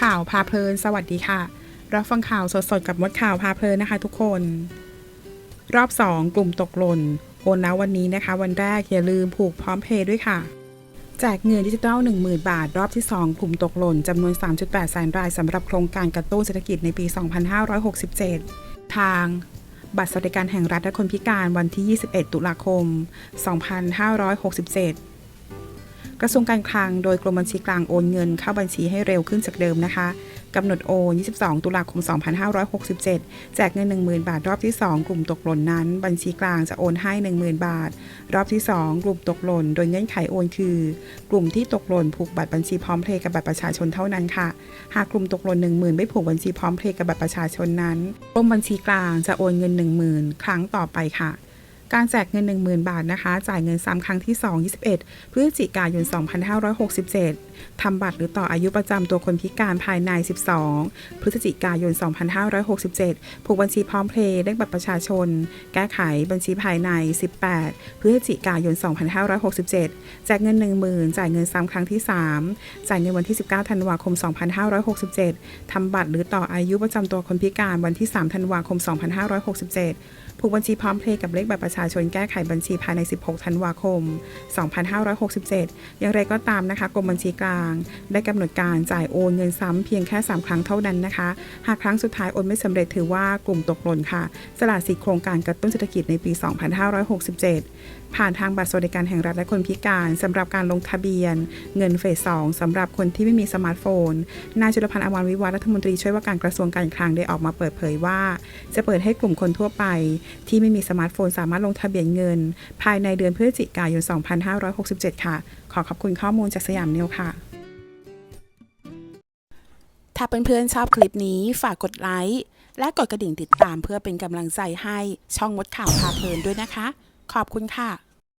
ข่าวพาเพลิน สวัสดีค่ะ รับฟังข่าวสดๆกับมดข่าวพาเพลินนะคะ ทุกคน รอบ 2 กลุ่มตกหล่นโอนแล้ววันนี้นะคะ วันแรกอย่าลืมผูกพร้อมเพย์ด้วยค่ะแจกเงินดิจิทัล10,000 บาท รอบที่ 2 กลุ่มตกหล่นจำนวน 3.8 แสนรายสำหรับโครงการกระตุ้นเศรษฐกิจในปี 2567 ทาง บัตรสวัสดิการแห่งรัฐและคนพิการวันที่ 21 ตุลาคม 2567 กระทรวงการคลังโดยกรมบัญชีกลางโอนเงินเข้าบัญชีให้เร็วขึ้นจากเดิมนะคะกำหนดโอน 22 ตุลาคม 2567 แจกเงิน 10,000 บาทรอบที่ 2 กลุ่มตกหล่นนั้น บัญชีกลางจะโอนให้ 10,000 บาท รอบที่ 2 กลุ่มตกหล่น โดยเงื่อนไขโอนคือ กลุ่มที่ตกหล่นผูกบัตรบัญชีพร้อมเพลย์กับบัตรประชาชนเท่านั้นค่ะ หากกลุ่มตกหล่น 10,000 ไม่ผูกบัญชีพร้อมเพลย์กับบัตรประชาชนนั้นกรมบัญชีกลางจะโอนเงิน 10,000 ครั้งต่อไปค่ะ การแจกเงิน 10,000 บาทนะคะ จ่ายเงินซ้ำครั้งที่ 2 21 พฤศจิกายน 2567 ทำบัตรหรือต่ออายุประจำตัวคนพิการภายใน 12 พฤศจิกายน 2567 ผูกบัญชีพร้อมเพลย์เลขบัตรประชาชน แก้ไขบัญชีภายใน 18 พฤศจิกายน 2567 แจกเงิน 10,000 จ่ายเงินซ้ำครั้งที่ 3 จ่ายเงินวันที่ 19 ธันวาคม 2567 ทำบัตรหรือต่ออายุประจำตัวคนพิการวันที่ 3 ธันวาคม 2567 ผูกบัญชีพร้อมเพลย์กับเลขบัตรประชาชนแก้ไขบัญชีภายใน 16 ธันวาคม 2567 อย่างไรก็ตามนะคะกรมบัญชีกลาง ได้กำหนดการจ่ายโอนเงินซ้ำเพียงแค่ 3 ครั้งเท่านั้นนะคะ หากครั้งสุดท้ายโอนไม่สำเร็จถือว่ากลุ่มตกหล่นค่ะ สละสิทธิโครงการกระตุ้นเศรษฐกิจในปี 2567 ผ่านทางบัตรสวัสดิการแห่งรัฐและคนพิการสำหรับการลงทะเบียน เงินเฟส2สำหรับคนที่ไม่มีสมาร์ทโฟน นายจุลพันธ์อมรวิวัฒน์รัฐมนตรีช่วยว่าการกระทรวงการคลังได้ออกมาเปิดเผยว่า จะเปิดให้กลุ่มคนทั่วไป ที่ไม่มีสมาร์ทโฟนสามารถลงทะเบียนเงิน ภายในเดือนพฤศจิกายน 2567 ค่ะ ขอขอบคุณข้อมูลจากสยามนิวค่ะ ถ้าเพื่อนๆชอบคลิปนี้ฝากกดไลค์และกดกระดิ่งติดตามเพื่อเป็นกำลังใจให้ช่องมดข่าวพาเพลินด้วยนะคะ ขอบคุณค่ะ